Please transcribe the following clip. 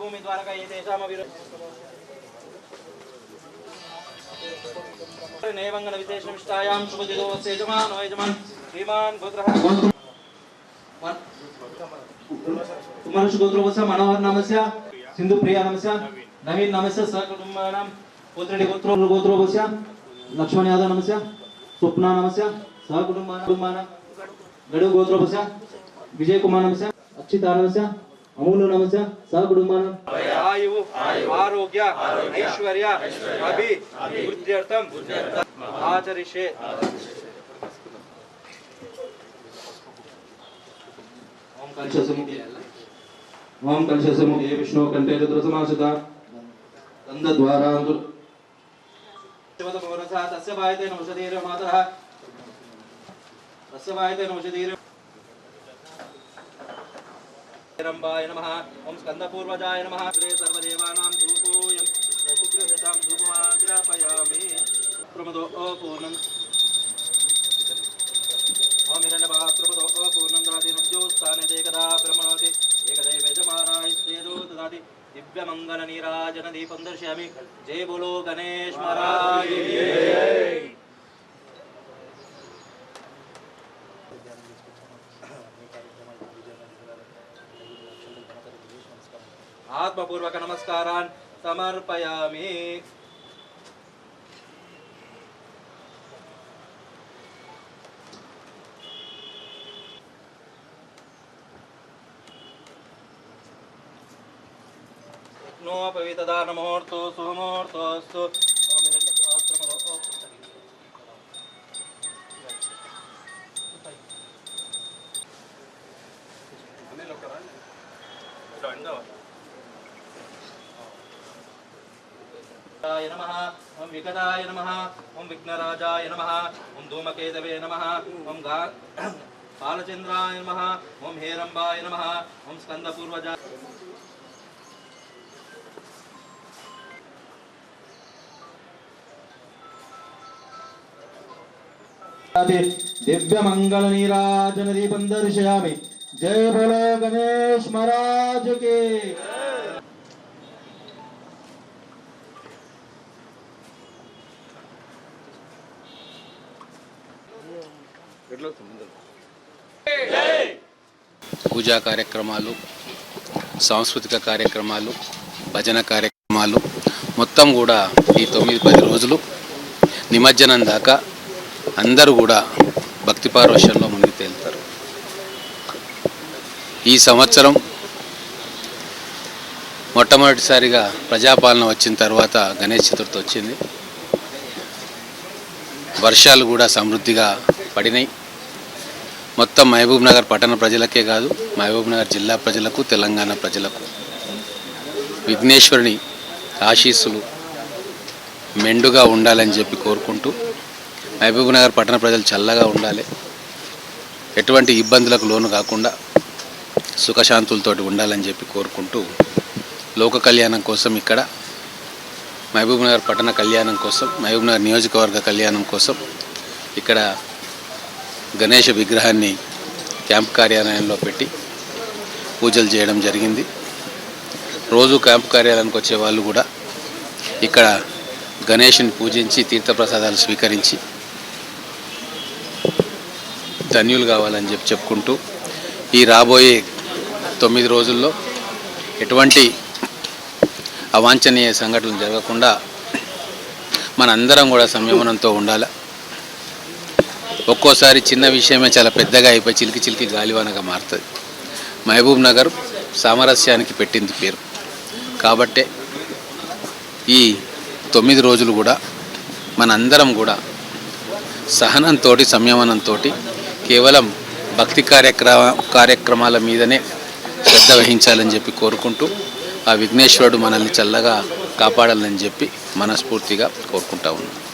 భూమి ద్వారా ఏ దేశామ నైవంగన విశేషమిష్టాయాం శుభదిగో యజమాన్ యజమాన్ శ్రీమాన్ గోత్ర मनुष्य गोत्र मनोहर नमस्य सिंधु प्रिया नमस्य नवीन नमस्य सहकुटुम्बानां पोत्रडि गोत्र लक्ष्मण यादव नमस्य स्वप्ना नमस्य सहकुटुम्बानां गडु गोत्र विजय कुमार नमस्य अक्षित नमस्य अमूल नमस्य ಸಹ ಕುಟುಂಬಾನ ಆಯುವು ಆರೋಗ್ಯ ಐಶ್ವರ್ಯ ಅಭಿ ವೃದ್ಧ್ಯರ್ಥಂ ಆಚರಿಷೆ ಓಂ ఓం కలశము ఏ విష్ణు కంటే రుద్రసమాసిత దందద్వారా తస్య వాయతే నౌషధీర మాతః. తస్య వాయతే నౌషధీర రంభాయ నమః. ఓం స్కందపూర్వజాయ నమః. శ్రీ సర్వదేవానాం ధూపోయం ప్రతిగృహతాం ధూపమాగ్రాపయామి. ప్రమదో పూర్ణం ఓం హిరణ్యభావ ప్రమదో పూర్ణం దాది నజ్జోత్సానే దేకదా బ్రహ్మణోతి. ఏకదైవజమారాయశ్రేదోదాది దీపం దర్శయామి. జయ బోలో గణేష్ ఆత్మపూర్వక నమస్కారాన్ సమర్పయామి. యజ్ఞోపవీతదానముహూర్తో సుముహూర్తోస్తు ఓం హిరణ్యపాత్రమదో ఓం విఘ్నాయ నమః ఓం వికటాయ నమః ఓం విఘ్నరాజాయ నమః ఓం ధూమకేతవే నమః ఓం గా బాలచంద్రాయ నమః ఓం హేరంబాయ దివ్య దీపం దర్శయామి జయ బలో గణేష్ మహారాజుకి పూజా కార్యక్రమాలు సాంస్కృతిక కార్యక్రమాలు భజన కార్యక్రమాలు మొత్తం కూడా ఈ తొమ్మిది పది రోజులు నిమజ్జనం దాకా అందరూ కూడా భక్తి పారవశ్యంలో మునిగి తేలుతారు. ఈ సంవత్సరం మొట్టమొదటిసారిగా ప్రజాపాలన వచ్చిన తర్వాత గణేష్ చతుర్థి వచ్చింది. వర్షాలు కూడా సమృద్ధిగా పడినాయి. మొత్తం మహబూబ్ నగర్ పట్టణ ప్రజలకే కాదు మహబూబ్ నగర్ జిల్లా ప్రజలకు తెలంగాణ ప్రజలకు విఘ్నేశ్వరుని ఆశీస్సులు మెండుగా ఉండాలని చెప్పి కోరుకుంటూ మహబూబ్ నగర్ పట్టణ ప్రజలు చల్లగా ఉండాలి. ఎటువంటి ఇబ్బందులకు లోను కాకుండా సుఖశాంతులతోటి ఉండాలని చెప్పి కోరుకుంటూ లోక కళ్యాణం కోసం ఇక్కడ మహబూబ్ నగర్ పట్టణ కళ్యాణం కోసం మహబూబ్ నగర్ నియోజకవర్గ కళ్యాణం కోసం ఇక్కడ గణేష విగ్రహాన్ని క్యాంప్ కార్యాలయంలో పెట్టి పూజలు చేయడం జరిగింది. రోజు క్యాంప్ కార్యాలయానికి వచ్చే వాళ్ళు కూడా ఇక్కడ గణేషుని పూజించి తీర్థప్రసాదాలు స్వీకరించి ధన్యులు కావాలని చెప్పి చెప్పుకుంటూ ఈ రాబోయే తొమ్మిది రోజుల్లో ఎటువంటి అవాంఛనీయ సంఘటనలు జరగకుండా మనందరం కూడా సంయమనంతో ఉండాలి. ఒక్కోసారి చిన్న విషయమే చాలా పెద్దగా అయిపోయి చిలికి చిలికి గాలివానగా మారుతుంది. మహబూబ్ నగర్ సామరస్యానికి పెట్టింది పేరు. కాబట్టే ఈ తొమ్మిది రోజులు కూడా మనందరం కూడా సహనంతో సంయమనంతో కేవలం భక్తి కార్యక్రమ కార్యక్రమాల మీదనే శ్రద్ధ వహించాలని చెప్పి కోరుకుంటూ ఆ విఘ్నేశ్వరుడు మనల్ని చల్లగా కాపాడాలని చెప్పి మనస్ఫూర్తిగా కోరుకుంటా ఉన్నాను